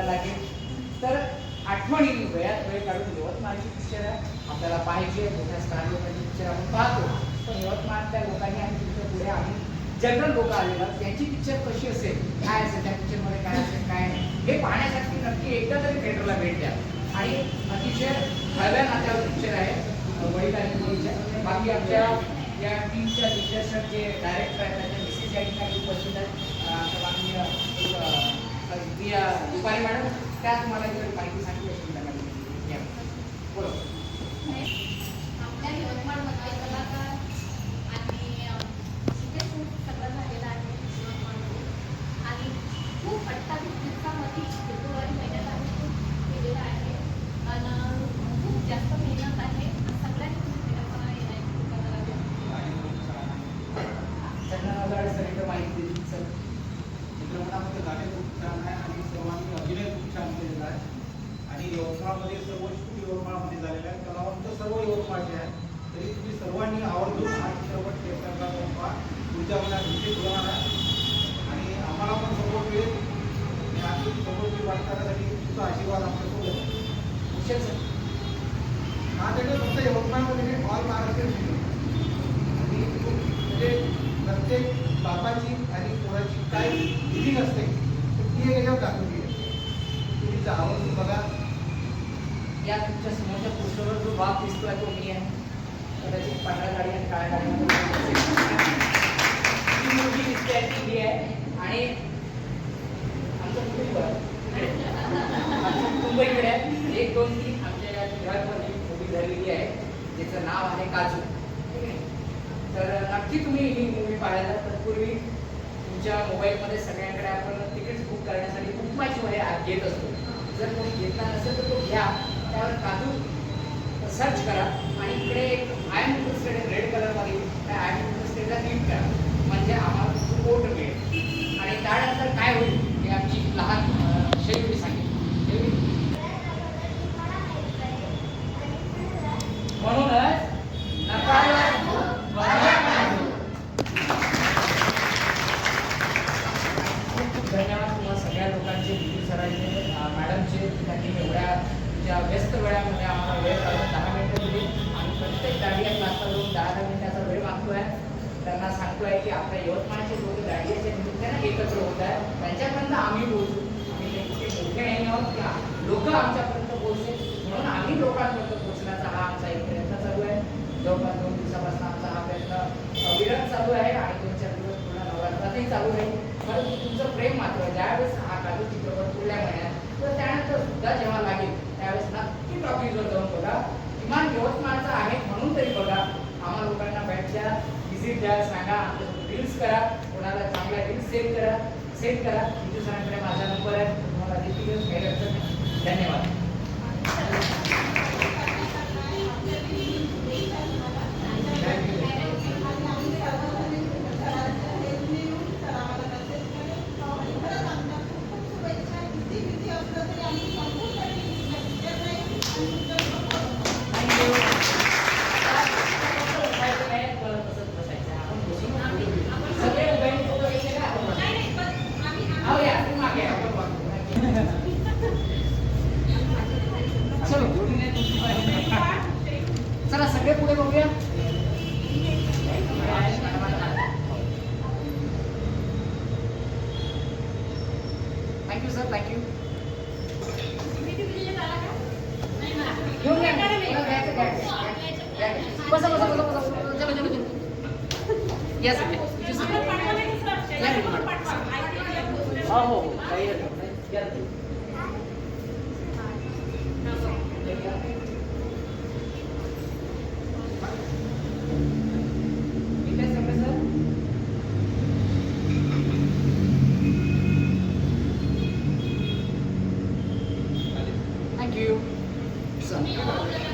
S लागेल. तर आठवणी वेळात वेळ काढून यवतमाळची पिक्चर आहे आपल्याला पाहिजे मोठ्या स्टार लोकांची पिक्चर आपण पाहतो. पण यवतमाळच्या लोकांनी आणि तुमच्यापुढे आम्ही जनरल लोक आलेला त्यांची पिक्चर कशी असेल? काय असेल? त्या पिक्चरमध्ये काय असेल? काय नाही? हे पाहण्यासाठी नक्की एकदा तरी थिएटरला भेट द्या. आणि अतिशय हव्या नात्यावर पिक्चर आहे. वडील आणि मुलीच्या बाकी आमच्या या टीमच्या दिग्दर्शक जे डायरेक्टर आहेत त्यांच्या मिसेस या ठिकाणी उपस्थित आहेत. या दुपारी मॅडम त्या तुम्हाला माहिती सांगितली असेल त्यांना बरोबर आपल्या यवतमाळमध्ये कलाकार आणि चित्रकूट सगळं झालेलं आहे यवतमाळमध्ये आणि खूप अठ्ठावीस दिवसामध्ये फेब्रुवारी महिन्यात आम्ही खूप केलेलं आहे आणि खूप जास्त मेहनत आहे सगळ्यांनी तुम्ही थिएटरला येण्याची कृपा करावी चंदनाला सर इकडे माहिती दिली सर चित्रपटामध्ये गाणे खूप छान आहे आणि सर्वांनी अभिनय खूप छान केलेला आहे आणि यवतमाळमध्ये सर्व शूट यवतमाळमध्ये झालेला आहे कलावंत सर्व यवतमाळचे आहे तरी तुम्ही सर्वांनी आवर्जून हा चित्रपट थिएटरला जाऊन पहा पुढच्या महिन्यात रिलीज होणार आहे आणि आम्हाला पण सपोर्ट मिळेल आणि आम्ही सपोर्ट वाटण्यासाठी तुमचा आशीर्वाद आमच्यासोबत आहे. कुशल सर हा त्याच्यात फक्त यवतमाळमध्ये नाही ऑल महाराष्ट्र आणि खूप म्हणजे प्रत्येक बापाची आणि पोराची काय फिलिंग असते ती याच्यावर दाखवली आहे तुम्ही जर आवर्जून बघा या तुमच्या समोरच्या पोस्टरवर जो बाप दिसतोय तो मी आहे. कदाचित पांढऱ्या गाडी आणि काळ्या गाडी मुलगी दिसते आहे ती आहे. आणि आमचं कुटुंब इकडे आमचं कुटुंब इकडे आहे. एक दोन तीन आमच्या या घरामध्ये मुली झालेली आहे. त्याचं नाव आहे काजू. ठीक आहे? तर नक्की तुम्ही ही मूवी पाहायला तत्पूर्वी तुमच्या मोबाईलमध्ये सगळ्यांकडे आपण तिकीट बुक करण्यासाठी खूप माझी वय घेत असतो. जर कोणी घेतला नसेल तर तो घ्या. त्यावर काजू सर्च करा आहोत की लोक आमच्यापर्यंत पोहोचले म्हणून आम्ही लोकांपर्यंत पोहोचण्याचा हा आमचा एक प्रयत्न चालू आहे. जवळपास दोन दिवसापासून आमचा हा प्रयत्न विरत चालू आहे आणि दोन चार दिवस पूर्ण नवरात्रातही चालू आहे. परंतु तुमचं प्रेम मात्र ज्यावेळेस हा काजू चित्रपट पुढल्या महिन्यात तर त्यानंतर सुद्धा जेव्हा लागेल त्यावेळेस नक्की टॉकीजवर जाऊन बघा. किमान यवतमाळचा आहे म्हणून तरी बघा. आम्हा लोकांना भेट द्या व्हिजिट द्या सांगा आमच्यासोबत रील्स करा. कोणाला चांगल्या रील्स सेव्ह करा सेव्ह करा. विजू सरांकडे माझा नंबर आहे. धन्यवाद. चला सगळे पुढे बघूया. Thank you sir thank you. बसा बसा बसा बसा. चलो चलो चलो. या सर. हो हो काही हरकत नाही. या रे. ठीक आहे सगळे सर थँक्यू तुम्ही all the